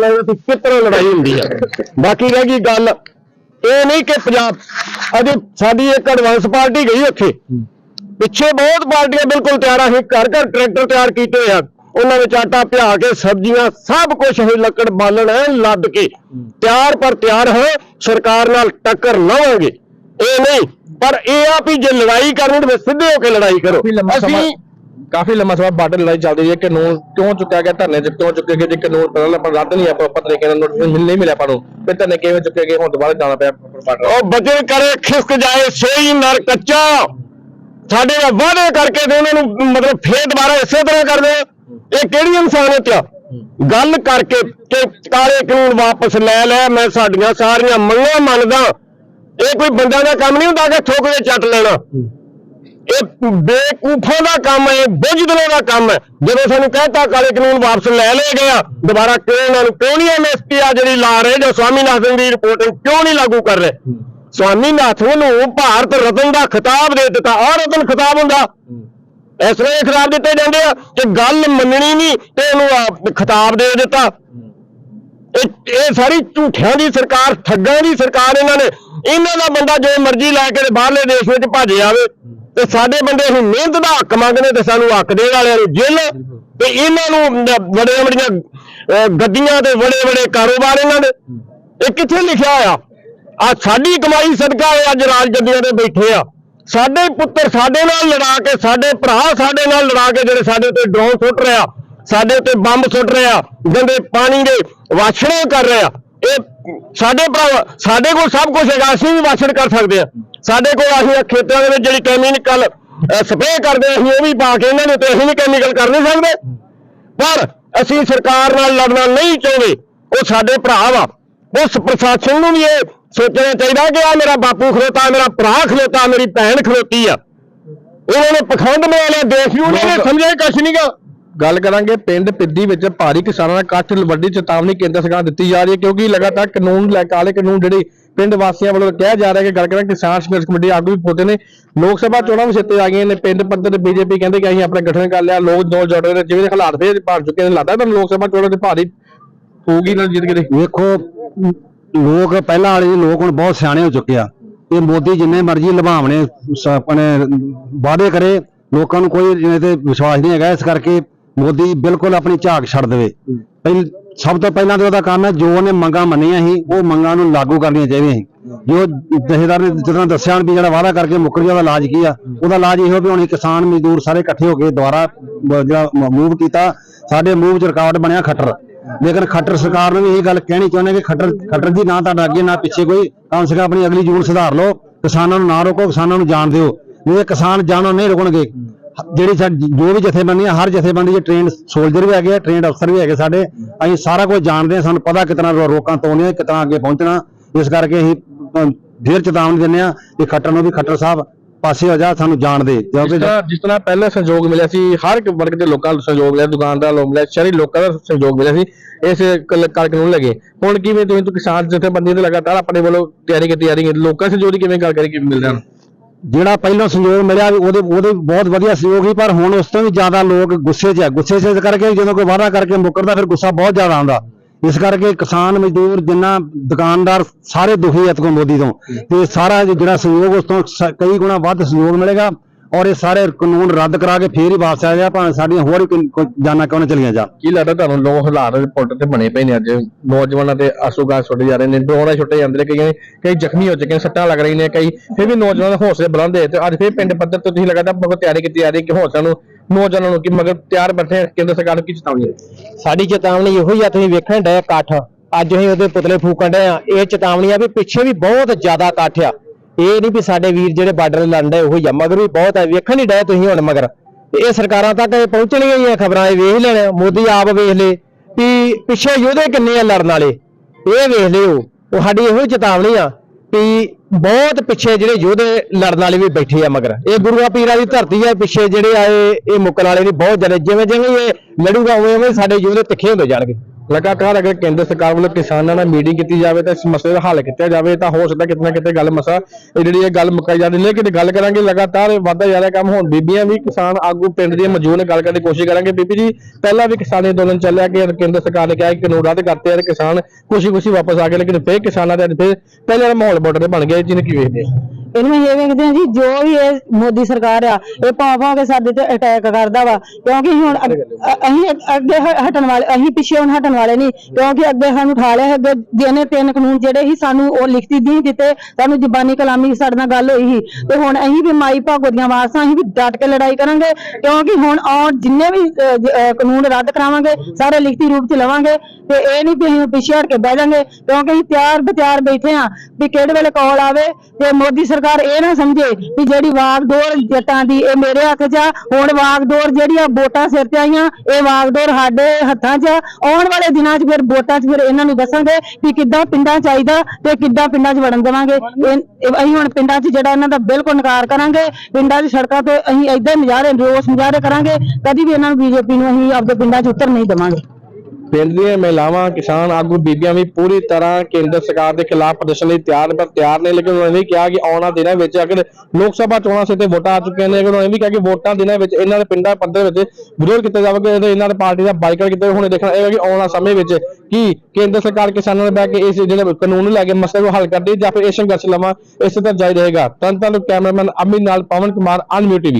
ਦੀ ਕਿਤਨਾ ਲੜਾਈ ਹੁੰਦੀ ਆ। ਬਾਕੀ ਰਹਿ ਗਈ ਗੱਲ ਇਹ ਨਹੀਂ ਕਿ ਪੰਜਾਬ ਅਜੇ ਸਾਡੀ ਇੱਕ ਐਡਵਾਂਸ ਪਾਰਟੀ ਗਈ ਉੱਥੇ। ਪਿੱਛੇ ਬਹੁਤ ਪਾਰਟੀਆਂ ਬਿਲਕੁਲ ਤਿਆਰ ਆ ਘਰ ਘਰ ਟਰੈਕਟਰ ਤਿਆਰ ਕੀਤੇ ਆ। ਉਹਨਾਂ ਵਿੱਚ ਆਟਾ ਪਿਆ ਕੇ ਸਬਜ਼ੀਆਂ ਸਭ ਕੁਝ ਅਸੀਂ ਲੱਕੜ ਬਾਲਣ ਐਨ ਲੱਦ ਕੇ। ਤਿਆਰ ਪਰ ਤਿਆਰ ਹੈ ਸਰਕਾਰ ਨਾਲ ਟੱਕਰ ਲਵਾਂਗੇ। ਇਹ ਨਹੀਂ ਪਰ ਇਹ ਆ ਵੀ ਜੇ ਲੜਾਈ ਕਰਨੀ ਤਾਂ ਸਿੱਧੇ ਹੋ ਕੇ ਲੜਾਈ ਕਰੋ। ਅਸੀਂ ਕਾਫੀ ਲੰਮਾ ਸਮਾਂ ਬਾਰਡਰ ਲੜਾਈ ਚੱਲਦੀ ਰਹੀ ਹੈ। ਕਾਨੂੰਨ ਕਿਉਂ ਚੁੱਕਿਆ ਗਿਆ? ਧਰਨੇ ਚ ਕਿਉਂ ਚੁੱਕਿਆ ਗਿਆ? ਜੇ ਕਾਨੂੰਨ ਪਹਿਲਾਂ ਆਪਾਂ ਰੱਦ ਨਹੀਂ ਆਪਾਂ ਪਤਾ ਤਰੀਕੇ ਨਾਲ ਨੋਟਿਸ ਮਿਲ ਨਹੀਂ ਮਿਲਿਆ ਆਪਾਂ ਨੂੰ, ਫਿਰ ਧਰਨੇ ਕਿਵੇਂ ਚੁੱਕੇ ਗਏ? ਹੁਣ ਦੁਬਾਰਾ ਜਾਣਾ ਪਿਆ ਬਾਰਡਰ ਉਹ ਬਚਨ ਕਰੇ, ਖਿਸਕ ਜਾਏ, ਸੋਈ ਨਰ ਕੱਚਾ। ਸਾਡੇ ਨਾਲ ਵਾਅਦੇ ਕਰਕੇ ਤੇ ਉਹਨਾਂ ਨੂੰ ਮਤਲਬ ਫੇਰ ਦੁਬਾਰਾ ਇਸੇ ਤਰ੍ਹਾਂ ਕਰਦੇ ਆ। ਇਹ ਕਿਹੜੀ ਇਨਸਾਨੀਅਤ ਆ? ਗੱਲ ਕਰਕੇ ਕਿ ਕਾਲੇ ਕਾਨੂੰਨ ਵਾਪਸ ਲੈ ਲੈ, ਮੈਂ ਸਾਡੀਆਂ ਸਾਰੀਆਂ ਮੰਗਾਂ ਮੰਨਦਾ। ਇਹ ਕੋਈ ਬੰਦਿਆਂ ਦਾ ਕੰਮ ਨਹੀਂ ਹੁੰਦਾ ਕਿ ਥੋਕ ਕੇ ਚੱਟ ਲੈਣਾ। ਇਹ ਬੇਕੂਫਾਂ ਦਾ ਕੰਮ ਹੈ ਬੁੱਝਦਲਾਂ ਦਾ ਕੰਮ ਹੈ। ਜਦੋਂ ਸਾਨੂੰ ਕਹਿਤਾ ਕਾਲੇ ਕਾਨੂੰਨ ਵਾਪਸ ਲੈ ਲਏ ਗਿਆ ਦੁਬਾਰਾ ਕਿਉਂ ਇਹਨਾਂ ਨੂੰ ਕਿਉਂ ਨਹੀਂ ਐਮਐਸਪੀ ਆ ਜਿਹੜੀ ਲਾ ਰਹੇ ਜੋ ਸਵਾਮੀਨਾਥਨ ਦੀ ਰਿਪੋਰਟ ਕਿਉਂ ਨਹੀਂ ਲਾਗੂ ਕਰ ਰਹੇ? ਸਵਾਮੀਨਾਥਨ ਨੂੰ ਭਾਰਤ ਰਤਨ ਦਾ ਖਿਤਾਬ ਦੇ ਦਿੱਤਾ ਆ ਰਤਨ ਖਿਤਾਬ ਹੁੰਦਾ। ਇਸ ਤਰ੍ਹਾਂ ਖਿਤਾਬ ਦਿੱਤੇ ਜਾਂਦੇ ਆ ਕਿ ਗੱਲ ਮੰਨਣੀ ਨਹੀਂ ਤੇ ਇਹਨੂੰ ਖਿਤਾਬ ਦੇ ਦਿੱਤਾ। ਇਹ ਸਾਰੀ ਝੂਠਿਆਂ ਦੀ ਸਰਕਾਰ ਠੱਗਾਂ ਦੀ ਸਰਕਾਰ ਇਹਨਾਂ ਨੇ। ਇਹਨਾਂ ਦਾ ਬੰਦਾ ਜੋ ਮਰਜ਼ੀ ਲੈ ਕੇ ਬਾਹਰਲੇ ਦੇਸ਼ ਵਿੱਚ ਭੱਜ ਜਾਵੇ ਤੇ ਸਾਡੇ ਬੰਦੇ ਹੁਣ ਮਿਹਨਤ ਦਾ ਹੱਕ ਮੰਗਦੇ ਤੇ ਸਾਨੂੰ ਹੱਕ ਦੇਣ ਵਾਲਿਆਂ ਨੂੰ ਜੇਲ੍ਹ ਤੇ ਇਹਨਾਂ ਨੂੰ ਬੜੇ ਬੜੀਆਂ ਗੱਡੀਆਂ ਤੇ ਬੜੇ ਬੜੇ ਕਾਰੋਬਾਰ ਇਹਨਾਂ ਦੇ। ਇਹ ਕਿੱਥੇ ਲਿਖਿਆ ਹੋਇਆ? ਆ ਸਾਡੀ ਕਮਾਈ ਸਦਕਾ ਇਹ ਅੱਜ ਰਾਜ ਗੱਡੀਆਂ ਤੇ ਬੈਠੇ ਆ। ਸਾਡੇ ਪੁੱਤਰ ਸਾਡੇ ਨਾਲ ਲੜਾ ਕੇ, ਸਾਡੇ ਭਰਾ ਸਾਡੇ ਨਾਲ ਲੜਾ ਕੇ ਜਿਹੜੇ ਸਾਡੇ ਉੱਤੇ ਡਰੋਨ ਸੁੱਟ ਰਿਹਾ, ਸਾਡੇ ਉੱਤੇ ਬੰਬ ਸੁੱਟ ਰਿਹਾ, ਗੰਦੇ ਪਾਣੀ ਦੇ ਵਾਛੜੇ ਕਰ ਰਿਹਾ। ਇਹ ਸਾਡੇ ਭਰਾ, ਸਾਡੇ ਕੋਲ ਸਭ ਕੁਝ ਹੈਗਾ, ਅਸੀਂ ਵੀ ਵਾਛੜ ਕਰ ਸਕਦੇ ਆ ਸਾਡੇ ਕੋਲ ਅਸੀਂ ਖੇਤਾਂ ਦੇ ਵਿੱਚ ਜਿਹੜੀ ਕੈਮੀਕਲ ਸਪਰੇਅ ਕਰਦੇ ਅਸੀਂ ਉਹ ਵੀ ਪਾ ਕੇ ਇਹਨਾਂ ਦੇ ਉੱਤੇ ਅਸੀਂ ਵੀ ਕੈਮੀਕਲ ਕਰ ਨਹੀਂ ਸਕਦੇ। ਪਰ ਅਸੀਂ ਸਰਕਾਰ ਨਾਲ ਲੜਨਾ ਨਹੀਂ ਚਾਹੁੰਦੇ ਉਹ ਸਾਡੇ ਭਰਾ ਵਾ। ਉਸ ਪ੍ਰਸ਼ਾਸਨ ਨੂੰ ਵੀ ਇਹ ਸੋਚਣਾ ਚਾਹੀਦਾ ਕਿ ਆ ਮੇਰਾ ਬਾਪੂ ਖਲੋਤਾ ਮੇਰਾ ਭਰਾ ਖਲੋਤਾ ਮੇਰੀ ਭੈਣ ਖਲੋਤੀ ਆ। ਉਹਨਾਂ ਨੇ ਪਖੰਡ ਬਣਾ ਲਿਆ ਦੇਸ਼ ਨੂੰ ਉਹਨਾਂ ਨੇ ਸਮਝਿਆ ਕੁਛ ਨਹੀਂਗਾ ਗੱਲ ਕਰਾਂਗੇ ਪਿੰਡ ਪਿੱਦੀ ਵਿੱਚ ਭਾਰੀ ਕਿਸਾਨਾਂ ਦਾ ਇਕੱਠ ਵੱਡੀ ਚੇਤਾਵਨੀ ਕੇਂਦਰ ਸਰਕਾਰ ਦਿੱਤੀ ਜਾ ਰਹੀ ਹੈ ਕਿਉਂਕਿ ਲਗਾਤਾਰ ਕਾਨੂੰਨ ਲੈ ਕਾਲੇ ਕਾਨੂੰਨ ਜਿਹੜੇ ਪਿੰਡ ਵਾਸੀਆਂ ਵੱਲੋਂ ਕਿਹਾ ਜਾ ਰਿਹਾ ਕਿ ਗੱਲ ਕਿਸਾਨ ਸੰਘਰਸ਼ ਕਮੇਟੀ ਆਗੂ ਵੀ ਪਹੁੰਚੇ ਨੇ। ਲੋਕ ਸਭਾ ਚੋਣਾਂ ਵੀ ਸਿੱਤੇ ਆ ਗਈਆਂ ਨੇ। ਪਿੰਡ ਪੱਧਰ ਤੇ ਬੀਜੇਪੀ ਕਹਿੰਦੇ ਕਿ ਅਸੀਂ ਆਪਣਾ ਗਠਨ ਕਰ ਲਿਆ। ਲੋਕ ਦੋ ਜੁੜ ਨੇ। ਜਿਵੇਂ ਦੇ ਹਾਲਾਤ ਫੇਰ ਭਾਰ ਚੁੱਕੇ ਨੇ, ਲੱਗਦਾ ਤੁਹਾਨੂੰ ਲੋਕ ਸਭਾ ਚੋਣਾਂ ਤੇ ਭਾਰੀ ਹੋਊਗੀ ਨਾ ਜਿੱਤ ਕੇ ਵੇਖੋ, ਲੋਕ ਪਹਿਲਾਂ ਵਾਲੇ ਲੋਕ ਹੁਣ ਬਹੁਤ ਸਿਆਣੇ ਹੋ ਚੁੱਕੇ ਆ। ਇਹ ਮੋਦੀ ਜਿੰਨੇ ਮਰਜ਼ੀ ਲਭਾਵਣੇ ਸ- ਆਪਣੇ ਵਾਅਦੇ ਕਰੇ। ਲੋਕਾਂ ਨੂੰ ਕੋਈ ਇਹਦੇ ਤੇ ਵਿਸ਼ਵਾਸ ਨਹੀਂ ਹੈਗਾ। ਇਸ ਕਰਕੇ ਮੋਦੀ ਬਿਲਕੁਲ ਆਪਣੀ ਝਾਕ ਛੱਡ ਦੇਵੇ। ਪਹਿਲ, ਸਭ ਤੋਂ ਪਹਿਲਾਂ ਤੇ ਉਹਦਾ ਕੰਮ ਹੈ, ਜੋ ਉਹਨੇ ਮੰਗਾਂ ਮੰਨੀਆਂ ਸੀ, ਉਹ ਮੰਗਾਂ ਨੂੰ ਲਾਗੂ ਕਰਨੀਆਂ ਚਾਹੀਦੀਆਂ ਸੀ। ਜੋ ਜਥੇਦਾਰ ਨੇ ਜਦੋਂ ਦੱਸਿਆ ਵੀ ਜਿਹੜਾ ਵਾਅਦਾ ਕਰਕੇ ਮੁੱਕਰ ਗਿਆ, ਉਹਦਾ ਇਲਾਜ ਕੀ ਆ? ਉਹਦਾ ਇਲਾਜ ਇਹੋ ਵੀ ਹੁਣ ਕਿਸਾਨ ਮਜ਼ਦੂਰ ਸਾਰੇ ਇਕੱਠੇ ਹੋ ਕੇ ਦੁਬਾਰਾ ਜਿਹੜਾ ਮੂਵ ਕੀਤਾ, ਸਾਡੇ ਮੂਵ ਚ ਰਿਕਾਰਡ ਬਣਿਆ ਖੱਟਰ। ਲੇਕਿਨ ਖੱਟਰ ਸਰਕਾਰ ਨੂੰ ਵੀ ਇਹ ਗੱਲ ਕਹਿਣੀ ਚਾਹੁੰਦੇ ਕਿ ਖੱਟਰ ਖੱਟਰ ਦੀ ਨਾ ਤੁਹਾਡਾ ਅੱਗੇ, ਨਾ ਪਿੱਛੇ ਕੋਈ। ਕਮ ਸੇ ਕਮ ਆਪਣੀ ਅਗਲੀ ਜੂਨ ਸੁਧਾਰ ਲਓ। ਕਿਸਾਨਾਂ ਨੂੰ ਨਾ ਰੋਕੋ, ਕਿਸਾਨਾਂ ਨੂੰ ਜਾਣ ਦਿਓ। ਨਹੀਂ ਇਹ ਕਿਸਾਨ ਜਾਣੋਂ ਨਹੀਂ ਰੁਕਣਗੇ। ਜਿਹੜੀ ਸਾਡੀ ਜੋ ਵੀ ਜਥੇਬੰਦੀਆਂ ਹਰ ਜਥੇਬੰਦੀ 'ਚ ਟ੍ਰੇਨਡ ਸੋਲਜਰ ਵੀ ਹੈਗੇ ਆ ਟ੍ਰੇਨਡ ਅਫਸਰ ਵੀ ਹੈਗੇ ਸਾਡੇ। ਅਸੀਂ ਸਾਰਾ ਕੁਝ ਜਾਣਦੇ ਹਾਂ ਸਾਨੂੰ ਪਤਾ ਕਿਤਨਾ ਰੋਕਾਂ ਤੋੜਨੀਆਂ ਕਿਤਨਾ ਅੱਗੇ ਪਹੁੰਚਣਾ। ਇਸ ਕਰਕੇ ਅਸੀਂ ਫੇਰ ਚੇਤਾਵਨੀ ਦਿੰਦੇ ਆ ਕਿ ਖੱਟਰ ਨੂੰ ਵੀ ਖੱਟਰ ਸਾਹਿਬ ਪਾਸੇ ਹੋ ਜਾ ਸਾਨੂੰ ਜਾਣ ਦੇ ਜਿਸ ਕਿਉਂਕਿ ਤਰ੍ਹਾਂ ਜਿਸ ਤਰ੍ਹਾਂ ਪਹਿਲਾਂ ਸਹਿਯੋਗ ਮਿਲਿਆ ਸੀ ਹਰ ਇੱਕ ਵਰਗ ਦੇ ਲੋਕਾਂ ਨੂੰ ਸਹਿਯੋਗ ਮਿਲਿਆ ਦੁਕਾਨਦਾਰ ਲੋਕ ਮਿਲਿਆ ਸ਼ਹਿਰੀ ਲੋਕਾਂ ਦਾ ਸਹਿਯੋਗ ਮਿਲਿਆ ਸੀ ਇਸ ਕਲ- ਕਰ ਕਾਨੂੰਨ ਲੱਗੇ ਹੁਣ ਕਿਵੇਂ ਤੁਸੀਂ ਕਿਸਾਨ ਜਥੇਬੰਦੀ ਦੇ ਲਗਾਤਾਰ ਆਪਣੇ ਵੱਲੋਂ ਤਿਆਰੀ ਕੀਤੀ ਜਾ ਰਹੀ ਹੈ ਲੋਕਾਂ ਸਹਿਯੋਗ ਦੀ ਕਿਵੇਂ ਗੱਲ ਕਰੀ ਕਿ ਮਿਲਦਾ ਹਨ ਜਿਹੜਾ ਪਹਿਲਾਂ ਸੰਯੋਗ ਮਿਲਿਆ ਵੀ ਉਹਦੇ ਉਹਦੇ ਬਹੁਤ ਵਧੀਆ ਸਹਿਯੋਗ ਸੀ, ਪਰ ਹੁਣ ਉਸ ਤੋਂ ਵੀ ਜ਼ਿਆਦਾ ਲੋਕ ਗੁੱਸੇ 'ਚ ਆ। ਗੁੱਸੇ 'ਚ ਇਸ ਕਰਕੇ ਜਦੋਂ ਕੋਈ ਵਾਅਦਾ ਕਰਕੇ ਮੁੱਕਰਦਾ, ਫਿਰ ਗੁੱਸਾ ਬਹੁਤ ਜ਼ਿਆਦਾ ਆਉਂਦਾ। ਇਸ ਕਰਕੇ ਕਿਸਾਨ ਮਜ਼ਦੂਰ ਜਿੰਨਾ ਦੁਕਾਨਦਾਰ ਸਾਰੇ ਦੁਖੀ ਐਤਕੋ ਮੋਦੀ ਤੋਂ। ਤੇ ਸਾਰਾ ਜਿਹੜਾ ਸਹਿਯੋਗ ਉਸ ਤੋਂ ਕਈ ਗੁਣਾ ਵੱਧ ਸਹਿਯੋਗ ਮਿਲੇਗਾ। ਔਰ ਇਹ ਸਾਰੇ ਕਾਨੂੰਨ ਰੱਦ ਕਰਾ ਕੇ ਫੇਰ ਹੀ ਵਾਪਸ ਆ ਜਾ ਭਾਵੇਂ ਸਾਡੀਆਂ ਹੋਰ ਜਾਨਾਂ ਕਿਉਂ ਨਾ ਚਲੀਆਂ ਜਾ ਕੀ ਲੱਗਦਾ ਤੁਹਾਨੂੰ ਲੋਕ ਹਾਲਾਤ ਰਿਪੋਰਟ ਤੇ ਬਣੇ ਪਏ ਨੇ ਅੱਜ? ਨੌਜਵਾਨਾਂ ਤੇ ਆਸੂਗਾ ਛੁੱਟ ਜਾ ਰਹੇ ਨੇ ਡਰੋਨਾ ਛੁੱਟੇ ਜਾਂਦੇ ਨੇ ਕਈ ਕਈ ਜ਼ਖਮੀ ਹੋ ਚੁੱਕੇ ਨੇ ਸੱਟਾਂ ਲੱਗ ਰਹੀਆਂ ਨੇ ਕਈ ਫਿਰ ਵੀ ਨੌਜਵਾਨਾਂ ਦੇ ਹੌਸਲੇ ਬੁਲੰਦ ਹੈ ਤੇ ਅੱਜ ਫਿਰ ਪਿੰਡ ਪੱਧਰ ਤੋਂ ਤੁਸੀਂ ਲਗਾਤਾਰ ਬਹੁਤ ਤਿਆਰੀ ਕੀਤੀ ਜਾ ਰਹੀ ਕਿ ਹੌਸਲਾ ਨੂੰ ਨੌਜਵਾਨਾਂ ਨੂੰ ਕਿ ਮਗਰ ਤਿਆਰ ਬੈਠੇ ਕੇਂਦਰ ਸਰਕਾਰ ਨੂੰ ਕੀ ਚੇਤਾਵਨੀ ਹੈ? ਸਾਡੀ ਚੇਤਾਵਨੀ ਇਹੋ ਹੀ ਆ ਤੁਸੀਂ ਵੇਖਣ ਡਏ ਇਕੱਠ। ਅੱਜ ਅਸੀਂ ਉਹਦੇ ਪੁਤਲੇ ਫੂਕਣ ਡਏ ਆ। ਇਹ ਚੇਤਾਵਨੀ ਆ ਵੀ ਪਿੱਛੇ ਵੀ ਬਹੁਤ ਜ਼ਿਆਦਾ ਇਕੱਠ ਆ। ਇਹ ਨਹੀਂ ਵੀ ਸਾਡੇ ਵੀਰ ਜਿਹੜੇ ਬਾਰਡਰ ਲੜਨ ਡਏ ਹੀ ਆ, ਮਗਰ ਵੀ ਬਹੁਤ ਆ, ਵੇਖਣ ਹੀ ਡਏ ਤੁਸੀਂ ਹੁਣ ਮਗਰ। ਤੇ ਇਹ ਸਰਕਾਰਾਂ ਤੱਕ ਇਹ ਪਹੁੰਚਣੀਆਂ ਹੀ ਆ ਖਬਰਾਂ, ਇਹ ਵੇਖ ਲੈਣ, ਮੋਦੀ ਆਪ ਵੇਖ ਲੇ, ਵੀ ਪਿੱਛੇ ਯੋਧੇ ਕਿੰਨੇ ਆ ਲੜਨ ਵਾਲੇ, ਇਹ ਵੇਖ ਲਿਓ, ਉਹ ਸਾਡੀ ਇਹੋ ਹੀ ਚੇਤਾਵਨੀ ਆ ਵੀ ਬਹੁਤ ਪਿੱਛੇ ਜਿਹੜੇ ਯੋਧੇ ਲੜਨ ਵਾਲੇ ਵੀ ਬੈਠੇ ਆ ਮਗਰ। ਇਹ ਗੁਰੂਆਂ ਪੀਰਾਂ ਦੀ ਧਰਤੀ ਆ, ਪਿੱਛੇ ਜਿਹੜੇ ਆਏ ਇਹ ਮੁੱਕਣ ਵਾਲੇ ਨਹੀਂ ਬਹੁਤ ਜਣੇ ਜਿਵੇਂ ਜਿਵੇਂ ਇਹ ਲੜੂਗਾ ਉਵੇਂ ਉਵੇਂ ਸਾਡੇ ਯੋਧੇ ਤਿੱਖੇ ਹੁੰਦੇ ਜਾਣਗੇ। ਲਗਾਤਾਰ ਅਗਰ ਕੇਂਦਰ ਸਰਕਾਰ ਵੱਲੋਂ ਕਿਸਾਨਾਂ ਨਾਲ ਮੀਟਿੰਗ ਕੀਤੀ ਜਾਵੇ ਤਾਂ ਇਸ ਮਸਲੇ ਦਾ ਹੱਲ ਕੀਤਾ ਜਾਵੇ ਤਾਂ ਹੋ ਸਕਦਾ ਕਿਤੇ ਨਾ ਕਿਤੇ ਗੱਲ ਮਸਾ ਜਿਹੜੀ ਇਹ ਗੱਲ ਮੁਕਾਈ ਜਾਂਦੀ। ਲੇਕਿਨ ਗੱਲ ਕਰਾਂਗੇ ਲਗਾਤਾਰ ਵਾਧਾ ਜਾ ਰਿਹਾ ਕੰਮ, ਹੁਣ ਬੀਬੀਆਂ ਵੀ ਕਿਸਾਨ ਆਗੂ ਪਿੰਡ ਦੀਆਂ ਮੌਜੂਦ ਨੇ ਗੱਲ ਕਰਨ ਦੀ ਕੋਸ਼ਿਸ਼ ਕਰਾਂਗੇ। ਬੀਬੀ ਜੀ, ਪਹਿਲਾਂ ਵੀ ਕਿਸਾਨੀ ਅੰਦੋਲਨ ਚੱਲਿਆ ਕਿ ਕੇਂਦਰ ਸਰਕਾਰ ਨੇ ਕਿਹਾ ਕਿ ਕਾਨੂੰਨ ਰੱਦ ਕਰਤੇ ਆ ਤੇ ਕਿਸਾਨ ਖੁਸ਼ੀ ਖੁਸ਼ੀ ਵਾਪਸ ਆ ਗਏ, ਲੇਕਿਨ ਫਿਰ ਕਿਸਾਨਾਂ ਦੇ ਅੱਜ ਫਿਰ ਪਹਿਲੇ ਵਾਲਾ ਮਾਹੌਲ ਬਾਰਡਰ ਬਣ ਗਿਆ। ਜਿਹਨੇ ਕੀ ਵੇਖਦੇ ਇਹਨੂੰ ਇਹ ਵੇਖਦੇ ਆ ਜੀ ਜੋ ਵੀ ਇਹ ਮੋਦੀ ਸਰਕਾਰ ਆ ਇਹ ਭਾਂ ਭਾਂ ਕੇ ਸਾਡੇ ਤੇ ਅਟੈਕ ਕਰਦਾ ਵਾ ਕਿਉਂਕਿ ਹੁਣ ਅੱਗ- ਅ- ਅਸੀਂ ਅੱਗ- ਅੱਗੇ ਹ- ਹਟਣ ਵਾਲੇ ਅਸੀਂ ਪਿੱਛੇ ਹੁਣ ਹਟਣ ਵਾਲੇ ਨਹੀਂ ਕਿਉਂਕਿ ਅੱਗੇ ਸਾਨੂੰ ਉਠਾ ਲਿਆ ਅੱਗੇ ਜਿਹਨੇ ਤਿੰਨ ਕਾਨੂੰਨ ਜਿਹੜੇ ਸੀ ਸਾਨੂੰ ਉਹ ਲਿਖਤੀ ਨਹੀਂ ਦਿੱਤੇ ਸਾਨੂੰ ਜ਼ਬਾਨੀ ਕਲਾਮੀ ਸਾਡੇ ਨਾਲ ਗੱਲ ਹੋਈ ਸੀ। ਤੇ ਹੁਣ ਅਸੀਂ ਵੀ ਮਾਈ ਭਾਗੋ ਦੀਆਂ ਵਾਰਸਾਂ ਅਸੀਂ ਵੀ ਡਟ ਕੇ ਲੜਾਈ ਕਰਾਂਗੇ ਕਿਉਂਕਿ ਹੁਣ ਆਉਣ ਜਿੰਨੇ ਵੀ ਅ, ਜ- ਅ, ਕਾਨੂੰਨ ਰੱਦ ਕਰਾਵਾਂਗੇ ਸਾਰੇ ਲਿਖਤੀ ਰੂਪ ਚ ਲਵਾਂਗੇ ਤੇ ਇਹ ਨਹੀਂ ਵੀ ਅਸੀਂ ਪਿੱਛੇ ਹਟ ਕੇ ਬਹਿ ਜਾਾਂਗੇ ਕਿਉਂਕਿ ਅਸੀਂ ਤਿਆਰ ਬਤਿਆਰ ਬੈਠੇ ਆ ਵੀ ਕਿਹੜੇ ਵੇਲੇ ਕਾਲ ਆਵੇ ਤੇ ਮੋਦੀ ਸਰਕਾਰ ਇਹ ਨਾ ਸਮਝੇ ਵੀ ਜਿਹੜੀ ਵਾਗਡੋਰ ਜੱਟਾਂ ਦੀ, ਇਹ ਮੇਰੇ ਹੱਥ 'ਚ ਆ, ਹੁਣ ਵਾਗਡੋਰ ਜਿਹੜੀਆਂ ਵੋਟਾਂ ਸਿਰ ਤੇ ਆਈਆਂ, ਇਹ ਵਾਗਡੋਰ ਸਾਡੇ ਹੱਥਾਂ 'ਚ ਆਉਣ ਵਾਲੇ ਦਿਨਾਂ 'ਚ ਫਿਰ ਵੋਟਾਂ 'ਚ ਫਿਰ ਇਹਨਾਂ ਨੂੰ ਦੱਸਾਂਗੇ ਵੀ ਕਿੱਦਾਂ ਪਿੰਡਾਂ ਚਾਹੀਦਾ ਤੇ ਕਿੱਦਾਂ ਪਿੰਡਾਂ 'ਚ ਵੜਨ ਦੇਵਾਂਗੇ। ਅਸੀਂ ਹੁਣ ਪਿੰਡਾਂ 'ਚ ਜਿਹੜਾ ਇਹਨਾਂ ਦਾ ਬਿਲਕੁਲ ਨਕਾਰ ਕਰਾਂਗੇ, ਪਿੰਡਾਂ 'ਚ ਸੜਕਾਂ ਤੇ ਅਸੀਂ ਏਦਾਂ ਨਜ਼ਾਰੇ ਰੋਸ ਮੁਜ਼ਾਹਰੇ ਕਰਾਂਗੇ, ਕਦੀ ਵੀ ਇਹਨਾਂ ਨੂੰ ਬੀਜੇਪੀ ਨੂੰ ਅਸੀਂ ਆਪਦੇ ਪਿੰਡਾਂ 'ਚ ਉਤਰ ਨਹੀਂ ਦੇਵਾਂਗੇ। ਪਿੰਡ ਦੀਆਂ ਮਹਿਲਾਵਾਂ, ਕਿਸਾਨ ਆਗੂ ਬੀਬੀਆਂ ਵੀ ਪੂਰੀ ਤਰ੍ਹਾਂ ਕੇਂਦਰ ਸਰਕਾਰ ਦੇ ਖਿਲਾਫ ਪ੍ਰਦਰਸ਼ਨ ਲਈ ਤਿਆਰ ਪਰ ਤਿਆਰ ਨੇ, ਲੇਕਿਨ ਉਹਨਾਂ ਨੇ ਵੀ ਕਿਹਾ ਕਿ ਆਉਣਾ ਦਿਨਾਂ ਵਿੱਚ, ਅਗਰ ਲੋਕ ਸਭਾ ਚੋਣਾਂ ਸਿਰ ਵੋਟਾਂ ਆ ਚੁੱਕੀਆਂ ਨੇ, ਅਗਰ ਉਹਨਾਂ ਨੇ ਵੀ ਕਿਹਾ ਕਿ ਵੋਟਾਂ ਦਿਨਾਂ ਵਿੱਚ ਇਹਨਾਂ ਦੇ ਪਿੰਡਾਂ ਪੱਧਰ ਵਿੱਚ ਵਿਰੋਧ ਕੀਤਾ ਜਾਵੇਗਾ, ਤੇ ਇਹਨਾਂ ਦੇ ਪਾਰਟੀ ਦਾ ਬਾਈਕਾਟ ਕੀਤਾ ਹੁਣ ਦੇਖਣਾ ਇਹ ਹੈ ਕਿ ਆਉਣ ਵਾਲੇ ਸਮੇਂ ਵਿੱਚ ਕੀ ਕੇਂਦਰ ਸਰਕਾਰ ਕਿਸਾਨਾਂ ਨਾਲ ਬਹਿ ਕੇ ਇਸ ਜਿਹੜੇ ਕਾਨੂੰਨ ਨੂੰ ਲੈ ਕੇ ਮਸਲੇ ਨੂੰ ਹੱਲ ਕਰਦੀ ਜਾਂ ਫਿਰ ਇਹ ਸੰਘਰਸ਼ ਲਵਾਂ ਇਸੇ ਤਰ੍ਹਾਂ ਜਾਰੀ ਰਹੇਗਾ। ਤਨ ਤਨ ਕੈਮਰਾਮੈਨ ਅਮਿਤ ਨਾਲ ਪਵਨ ਕੁਮਾਰ, ਅਨਮਿਊ ਟੀਵੀ।